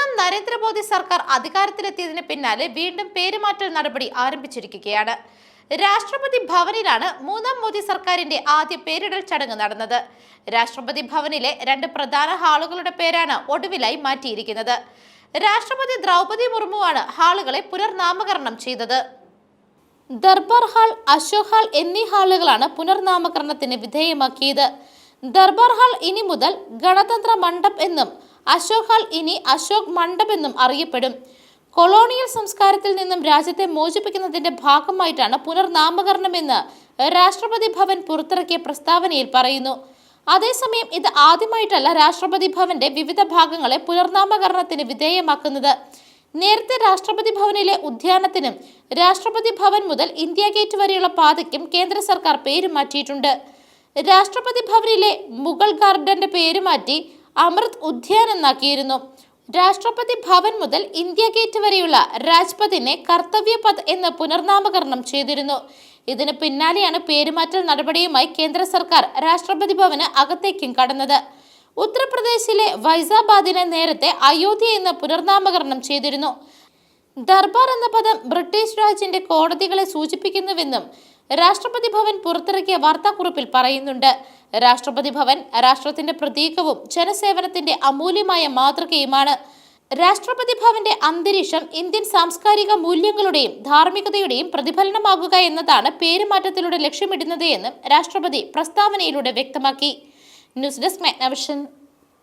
മൂന്നാം നരേന്ദ്രമോദി സർക്കാർ അധികാരത്തിലെത്തിയതിന് പിന്നാലെ വീണ്ടും പേരുമാറ്റൽ നടപടി ആരംഭിച്ചിരിക്കുകയാണ്. രാഷ്ട്രപതി ഭവനിലാണ് മൂന്നാം മോദി സർക്കാരിന്റെ ആദ്യ പേരിടൽ ചടങ്ങ് നടന്നത്. രാഷ്ട്രപതി ഭവനിലെ രണ്ട് പ്രധാന ഹാളുകളുടെ പേരാണ് ഒടുവിലായി മാറ്റിയിരിക്കുന്നത്. രാഷ്ട്രപതി ദ്രൗപദി മുർമുവാണ് ഹാളുകളെ പുനർനാമകരണം ചെയ്തത്. ദർബാർ ഹാൾ അശോക് ഹാൾ എന്നീ ഹാളുകളാണ് പുനർനാമകരണത്തിന് വിധേയമാക്കിയത്. ദർബാർ ഹാൾ ഇനി മുതൽ ഗണതന്ത്ര മണ്ഡപ് എന്നും അശോക് ഹാൾ ഇനി അശോക് മണ്ഡപ് എന്നും അറിയപ്പെടും. കൊളോണിയൽ സംസ്കാരത്തിൽ നിന്നും രാജ്യത്തെ മോചിപ്പിക്കുന്നതിന്റെ ഭാഗമായിട്ടാണ് പുനർനാമകരണമെന്ന് രാഷ്ട്രപതി ഭവൻ പുറത്തിറക്കിയ പ്രസ്താവനയിൽ പറയുന്നു. അതേസമയം ഇത് ആദ്യമായിട്ടല്ല രാഷ്ട്രപതി ഭവന്റെ വിവിധ ഭാഗങ്ങളെ പുനർനാമകരണത്തിന് വിധേയമാക്കുന്നത്. നേരത്തെ രാഷ്ട്രപതി ഭവനിലെ ഉദ്യാനത്തിനും രാഷ്ട്രപതി ഭവൻ മുതൽ ഇന്ത്യ ഗേറ്റ് വരെയുള്ള പാതയ്ക്കും കേന്ദ്ര സർക്കാർ പേര് മാറ്റിയിട്ടുണ്ട് രാഷ്ട്രപതി ഭവനിലെ മുഗൾ ഗാർഡന്റെ പേര് മാറ്റി അമൃത് ഉദ്യാൻ എന്നാക്കിയിരുന്നു. രാഷ്ട്രപതി ഭവൻ മുതൽ ഇന്ത്യ ഗേറ്റ് വരെയുള്ള രാജ്പഥിനെ കർത്തവ്യപഥ് എന്ന് പുനർനാമകരണം ചെയ്തിരുന്നു. ഇതിന് പിന്നാലെയാണ് പേരുമാറ്റൽ നടപടിയുമായി കേന്ദ്ര സർക്കാർ രാഷ്ട്രപതി ഭവന് അകത്തേക്കും കടന്നത്. ഉത്തർപ്രദേശിലെ വൈസാബാദിനെ നേരത്തെ അയോധ്യ എന്ന് പുനർനാമകരണം ചെയ്തിരുന്നു. ദർബാർ എന്ന പദം ബ്രിട്ടീഷ് രാജിന്റെ കോടതികളെ സൂചിപ്പിക്കുന്നുവെന്നും രാഷ്ട്രപതി ഭവൻ പുറത്തിറക്കിയ വാർത്താക്കുറിപ്പിൽ പറയുന്നുണ്ട്. രാഷ്ട്രപതി ഭവൻ രാഷ്ട്രത്തിന്റെ പ്രതീകവും ജനസേവനത്തിന്റെ അമൂല്യമായ മാതൃകയുമാണ്. രാഷ്ട്രപതി ഭവന്റെ അന്തരീക്ഷം ഇന്ത്യൻ സാംസ്കാരിക മൂല്യങ്ങളുടെയും ധാർമ്മികതയുടെയും പ്രതിഫലനമാകുക എന്നതാണ് പേരുമാറ്റത്തിലൂടെ ലക്ഷ്യമിടുന്നത് എന്നും രാഷ്ട്രപതി പ്രസ്താവനയിലൂടെ വ്യക്തമാക്കി. News desk Magnavision.